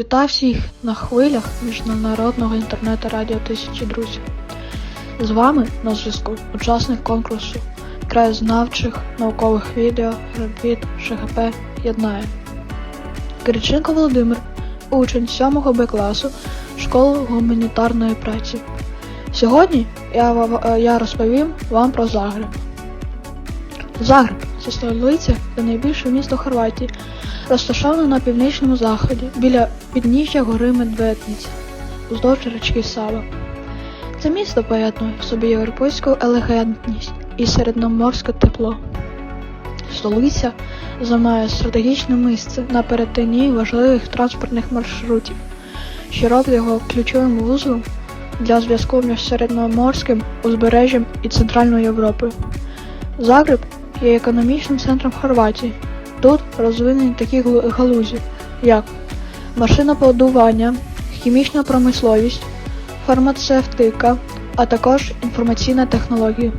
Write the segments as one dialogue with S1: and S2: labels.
S1: Вітаю всіх на хвилях міжнародного інтернету Радіо Тисячі Друзів. З вами на зв'язку учасник конкурсу краєзнавчих наукових відео від ШГП Єднає. Кириченко Володимир, учень 7 Б класу школи гуманітарної праці. Сьогодні я, я розповім вам про Загреб. Загреб це столиця та найбільше місто Хорватії, розташоване на північному заході біля підніжжя гори Медведниця, уздовж річки Сава. Це місто поєднує в собі європейську елегантність і середноморське тепло. Столиця займає стратегічне місце на перетині важливих транспортних маршрутів, що роблять його ключовим вузлом для зв'язку між середноморським узбережжям і Центральною Європою. Загреб є економічним центром Хорватії. Тут розвинені такі галузі, як машинобудування, хімічна промисловість, фармацевтика, а також інформаційна технологія.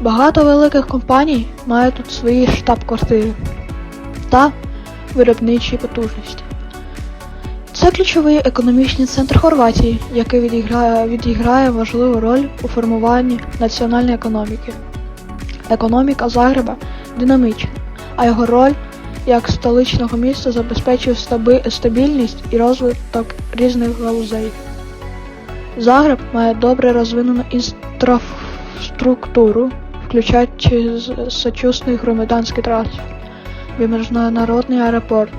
S1: Багато великих компаній мають тут свої штаб-квартири та виробничі потужності. Це ключовий економічний центр Хорватії, який відіграє, відіграє важливу роль у формуванні національної економіки. Економіка Загреба динамічна, а його роль як столичного міста забезпечує стаби- стабільність і розвиток різних галузей. Загреб має добре розвинену інфраструктуру, включаючи сучасний громадянський транспорт, міжнародний аеропорт,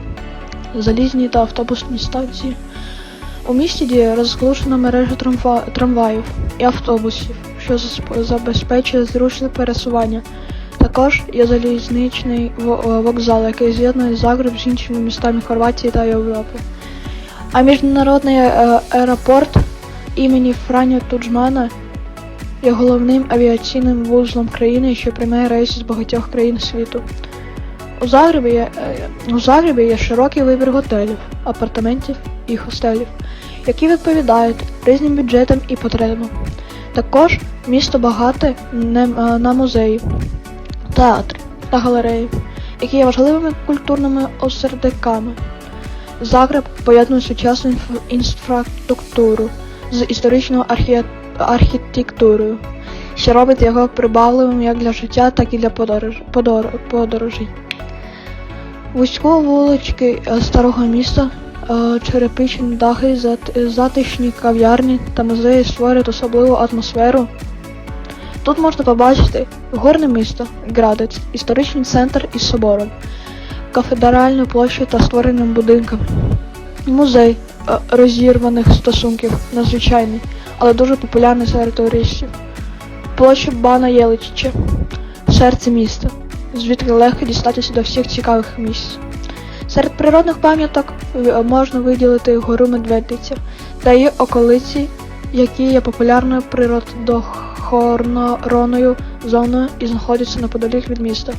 S1: залізні та автобусні станції. У місті діє розгалужена мережа трамва- трамваїв і автобусів, що забезпечує зручне пересування. Також є залізничний е, вокзал, який з'єднує Загреб з іншими містами Хорватії та Європи. А міжнародний е, аеропорт імені Франя Туджмана є головним авіаційним вузлом країни, що приймає рейси з багатьох країн світу. У Загребі є, е, у Загребі є широкий вибір готелів, апартаментів і хостелів, які відповідають різним бюджетам і потребам. Також місто багате е, на музеї, театри та галереї, які є важливими культурними осередками. Загреб поєднує сучасну інфраструктуру з історичною архі... архітектурою, що робить його прибавливим як для життя, так і для подорож... подор... подорожей. Вузько вулички е, старого міста, черепичні дахи, затишні кав'ярні та музеї створюють особливу атмосферу. Тут можна побачити горне місто, Градець, історичний центр із собором, кафедральну площу та створеним будинком, музей е, розірваних стосунків, надзвичайний, але дуже популярний серед туристів, площа Бана Єличича, серце міста, звідки легко дістатися до всіх цікавих місць. Серед природних пам'яток е, можна виділити гору Медведиця та її околиці, які є популярною природоохоронною зоною і знаходяться неподалік від міста.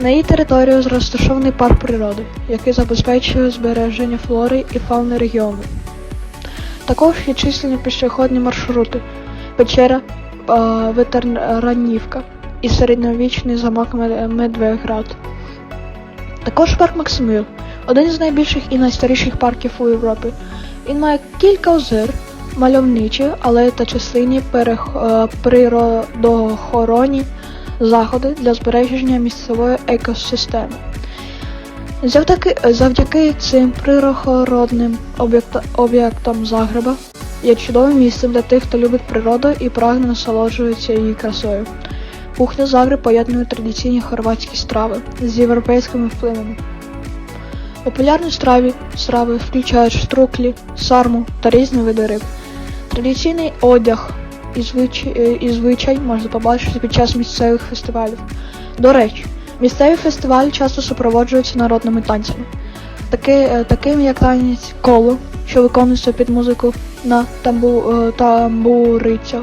S1: На її території розташований парк природи, який забезпечує збереження флори і фауни регіону. Також є численні пішохідні маршрути, печера е, Ветеранівка і середньовічний замок Мед- Медвеград. Також парк Максимил, один з найбільших і найстаріших парків у Європі. Він має кілька озер, мальовничі, але та численні е, природоохоронні заходи для збереження місцевої екосистеми. Завдяки, завдяки цим об'єкта- об'єктам Загреба є чудовим місцем для тих, хто любить природу і прагне насолоджуватися її красою. Кухня Загреб поєднує традиційні хорватські страви з європейськими впливами. Популярні страви, страви включають штруклі, сарму та різні види риб. Традиційний одяг і, звич... е, і звичай можна побачити під час місцевих фестивалів. До речі, місцеві фестивалі часто супроводжуються народними танцями, таки, е, такими як танець коло, що виконується під музику на тамбу... е, тамбурицях,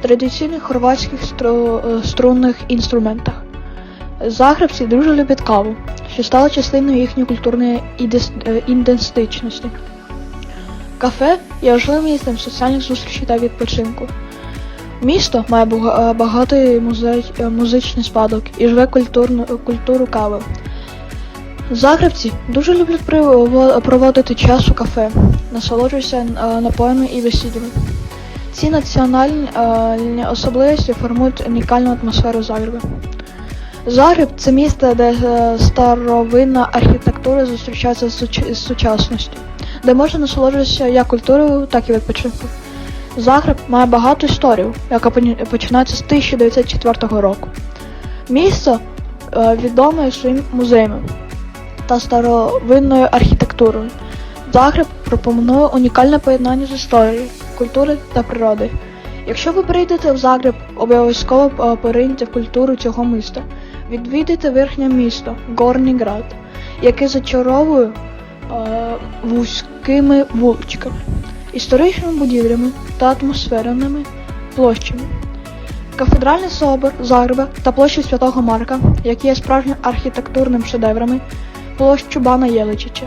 S1: традиційних хорватських е, струнних інструментах. Загребці дуже люблять каву, що стала частиною їхньої культурної е, ідентичності. Кафе є важливим місцем соціальних зустрічей та відпочинку. Місто має е, багатий музичний спадок і живе культурну, культуру кави. Загребці дуже люблять проводити час у кафе, насолоджуються напоями і весіллями. Ці національні е, особливості формують унікальну атмосферу Загреба. Загреб це місто, де е, старовинна архітектура зустрічається з сучасністю, де можна насолоджуватися як культурою, так і відпочинком. Загреб має багату історію, яка починається з 1904 року. Місто е, відоме своїм музеями та старовинною архітектурою. Загреб пропонує унікальне поєднання з історією, культури та природи. Якщо ви прийдете в Загреб, обов'язково пориньте в культуру цього міста. Відвідайте верхнє місто Горний Град, яке зачаровує вузькими вуличками, історичними будівлями та атмосферними площами. Кафедральний собор Загреба та площа Святого Марка, які є справжнім архітектурним шедеврами, площу Бана Єличича.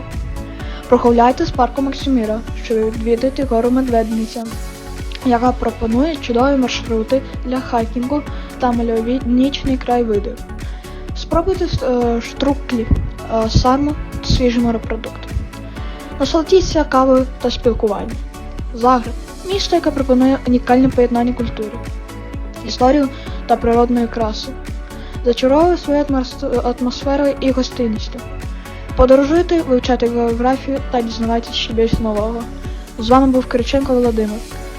S1: Прогуляйте з парку Максиміра, щоб відвідати гору Медведниця, яка пропонує чудові маршрути для хайкінгу та мальовничний краєвиди. Спробуйте е, штруклі, е, та свіжі морепродукти. Насолодіться кавою та спілкуванням. Загреб місто, яке пропонує унікальне поєднання культури, історію та природної краси. Зачаровує своєю атмос- атмосферою і гостинністю. Подорожуйте, вивчайте географію та дізнавайтесь ще більше нового. З вами був Кириченко Володимир,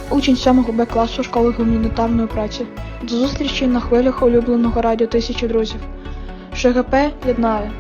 S1: учень 7 Б класу школи гуманітарної праці. До зустрічі на хвилях улюбленого радіо Тисячі друзів. ШГП єднає.